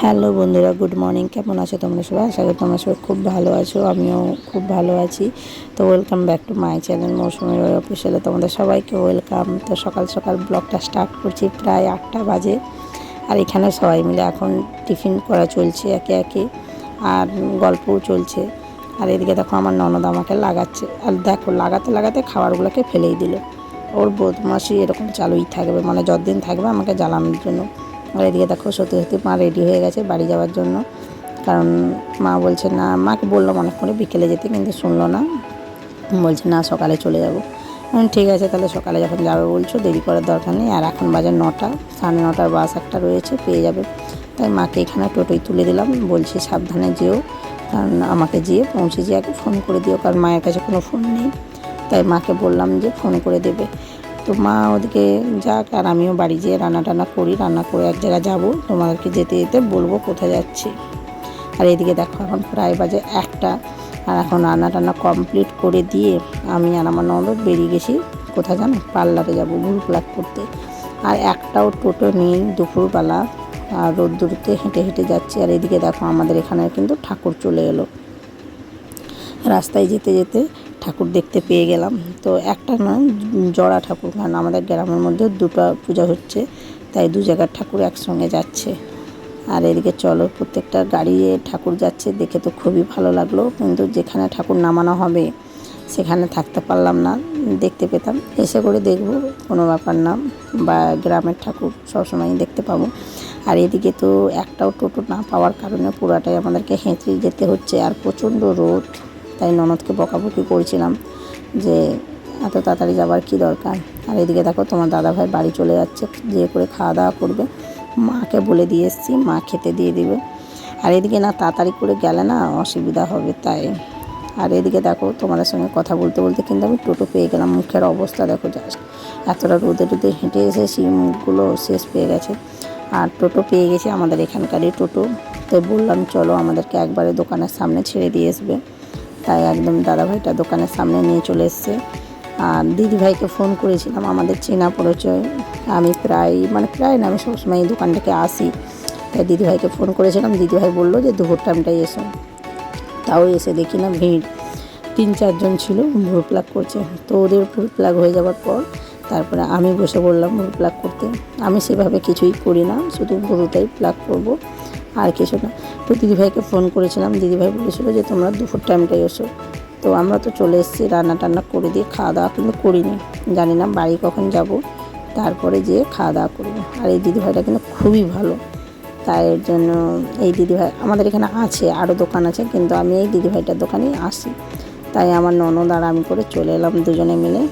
Hello বন্ধুরা, good morning. কেমন আছো তোমরা সবাই? আশা করি তোমরা সবাই খুব ভালো আছো, আমিও খুব ভালো আছি। তো welcome back to my channel Mousumi অফিসিয়ালে তোমাদের সবাইকে ওয়েলকাম তো সকাল সকাল ব্লগটা স্টার্ট করছি প্রায় আটটা বাজে। আর এখানে সবাই মিলে এখন টিফিন করা চলছে একে একে, আর গল্পও চলছে। আর এদিকে দেখো আমার ননদ আমাকে লাগাচ্ছে। আর দেখো, লাগাতে লাগাতে খাবারগুলোকে ফেলেই দিল। ওর বদমাসি এরকম চালুই থাকবে মানে যতদিন থাকবে আমাকে জ্বালানোর জন্য। আর এদিকে দেখো সত্যি সত্যি মা রেডি হয়ে গেছে বাড়ি যাওয়ার জন্য। কারণ মা বলছে, না, মাকে বললাম অনেকক্ষণে বিকেলে যেতে, কিন্তু শুনলো না। বলছে, না, সকালে চলে যাব। ঠিক আছে, তাহলে সকালে যখন যাবে বলছো, দেরি করার দরকার নেই। আর এখন বাজে নটা, সাড়ে নটার বাস একটা রয়েছে, পেয়ে যাবে। তাই মাকে এখানে টোটোই তুলে দিলাম। বলছি, সাবধানে যেও, কারণ আমাকে যেয়ে পৌঁছে যেয়ে আগে ফোন করে দিও, কারণ মায়ের কাছে কোনো ফোন নেই। তাই মাকে বললাম যে ফোন করে দেবে। তো মা ওদিকে যাক, আর আমিও বাড়ি যেয়ে রান্না টান্না করি, রান্না করে এক জায়গায় যাব। তোমাদেরকে যেতে যেতে বলব কোথায় যাচ্ছি। আর এদিকে দেখো এখন প্রায় বাজে একটা, আর এখন রান্না টান্না কমপ্লিট করে দিয়ে আমি আর আমার ননদ বেরিয়ে গেছি কোথায় জানো? পার্লারে যাব ভুল করতে আর একটাও টোটো নেই দুপুরবেলা, আর রোদ্দুরতে হেঁটে হেঁটে যাচ্ছি। আর এদিকে দেখো আমাদের এখানে কিন্তু ঠাকুর চলে এলো। রাস্তায় যেতে যেতে ঠাকুর দেখতে পেয়ে গেলাম। তো একটা নয়, জড়া ঠাকুর, কারণ আমাদের গ্রামের মধ্যে দুটো পূজা হচ্ছে, তাই দু জায়গার ঠাকুর একসঙ্গে যাচ্ছে। আর এদিকে চলো, প্রত্যেকটা গাড়ি ঠাকুর যাচ্ছে, দেখে তো খুবই ভালো লাগল, কিন্তু যেখানে ঠাকুর নামানো হবে, সেখানে থাকতে পারলাম না, দেখতে পেতাম। এসে করে দেখব, কোনো ব্যাপার না, বা গ্রামের ঠাকুর সবসময় দেখতে পাবো। আর এদিকে তো একটাও টোটো না পাওয়ার কারণে পুরাটাই আমাদেরকে হেঁচড়ে যেতে হচ্ছে, আর প্রচণ্ড রোদ। তাই ননদকে বকাবকি করছিলাম যে এত তাড়াতাড়ি যাবার কি দরকার? আর এদিকে দেখো তোমার দাদাভাই বাড়ি চলে যাচ্ছে, যে করে খাওয়া দাওয়া করবে। মাকে বলে দিয়ে এসেছি, মা খেতে দিয়ে দিবে। আর এদিকে না তাড়াতাড়ি করে গেলে না অসুবিধা হবে তাই। আর এদিকে দেখো তোমাদের সঙ্গে কথা বলতে বলতে কিন্তু আমি টোটো পেয়ে গেলাম, মুখের অবস্থা দেখো জাস্ট এতটা রোদে রোদে হেঁটে এসেছি মুখগুলো শেষ পেয়ে গেছে। আর টোটো পেয়ে গেছি আমাদের এখানকারই টোটো। তো বললাম, চলো আমাদেরকে একবারে দোকানের সামনে ছেড়ে দিয়ে আসবে। তাই একদম দাদাভাইটা দোকানের সামনে নিয়ে চলে এসছে। আর দিদিভাইকে ফোন করেছিলাম, আমাদের চেনা পরিচয়। আমি প্রায় মানে প্রায় না, আমি সবসময় এই দোকানটাকে আসি। তাই দিদিভাইকে ফোন করেছিলাম, দিদিভাই বলল যে, দুপুর টাইমটাই এসো। তাও এসে দেখি না ভিড়। তিন চারজন ছিল ভুল প্লাগ করছে। তো ওদের ভুল প্লাগ হয়ে যাওয়ার পর তারপরে আমি বসে বললাম ভুল প্লাগ করতে। আমি সেভাবে কিছুই করি না, শুধু ভুরুটাই প্লাগ করব। আর কিছু না। তো দিদিভাইকে ফোন করেছিলাম। দিদিভাই বলেছিল যে, তোমরা দুপুর টাইমটাই এসো। তো আমরা তো চলে এসেছি রান্না টান্না করে দিয়ে খাওয়া দাওয়া কিন্তু করিনি। জানি না বাড়ি কখন যাব। তারপরে যেয়ে খাওয়া দাওয়া করব আর এই দিদিভাইটা কিন্তু খুবই ভালো। তাই এর জন্য এই দিদিভাই, আমাদের এখানে আছে আরও দোকান আছে, কিন্তু আমি এই দিদিভাইটার দোকানেই আসি। তাই আমার ননদ আর আমি করে চলে এলাম দুজনে মিলে।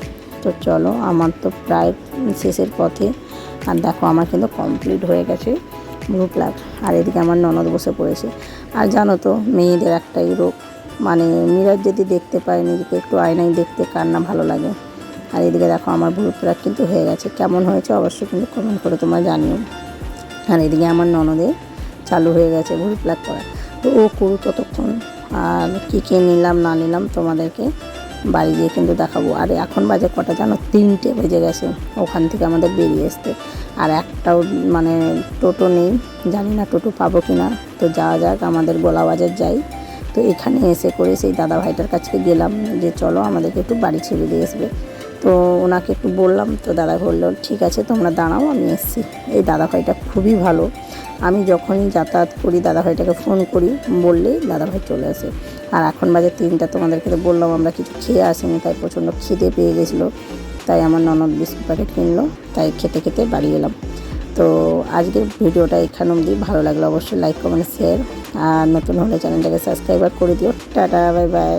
তো চলো, আমার তো প্রায় শেষের পথে। আর দেখো, আমার কিন্তু কমপ্লিট হয়ে গেছে। ব্লু প্লাগ আর এদিকে আমার ননদ বসে পড়েছে। আর জানো তো, মেয়েদের একটাই রোগ মানে মিরার যদি দেখতে পায়, নিজেকে একটু আয়নায় দেখতে কার না ভালো লাগে। আর এদিকে দেখো, আমার ব্লু প্লাগ কিন্তু হয়ে গেছে। কেমন হয়েছে অবশ্যই কিন্তু কমেন্ট করে তোমরা জানিও। আর এদিকে আমার ননদের চালু হয়ে গেছে ভুল প্লাগ করা তো ও করু ততক্ষণ। আর কী কী নিলাম, না নিলাম তোমাদেরকে বাড়ি গিয়ে কিন্তু দেখাবো। আর এখন বাজে কটা জানো? তিনটে বেজে গেছে। ওখান থেকে আমাদের বেরিয়ে আসতে। আর একটাও মানে টোটো নেই। জানি না টোটো পাবো কি না তো যাওয়া যাক, আমাদের গোলা বাজার যাই। তো এখানে এসে করে সেই দাদা ভাইটার কাছে গেলাম যে, চলো আমাদেরকে একটু বাড়ি ছেড়ে দিয়ে আসবে। তো ওনাকে একটু বললাম, তো দাদা বলল, ঠিক আছে, তোমরা দাঁড়াও, আমি এসেছি। এই দাদা ভাইটা খুবই ভালো। আমি যখনই যাতায়াত করি, দাদা ভাইটাকে ফোন করি, বললেই দাদা ভাই চলে আসে। আর এখন বাজে তিনটা, তোমাদেরকে তো বললাম আমরা কিছু খেয়ে আসিনি, তাই প্রচণ্ড খিদে পেয়ে গেছিল। তাই আমার ননদ বিস্কুট প্যাকেট কিনলো, তাই খেতে খেতে বাড়ি এলাম। তো আজকের ভিডিওটা এখানে অবধি। ভালো লাগল অবশ্যই লাইক কমেন্ট শেয়ার আর নতুন হলে চ্যানেলটাকে সাবস্ক্রাইবার করে দিও। Tata bye bye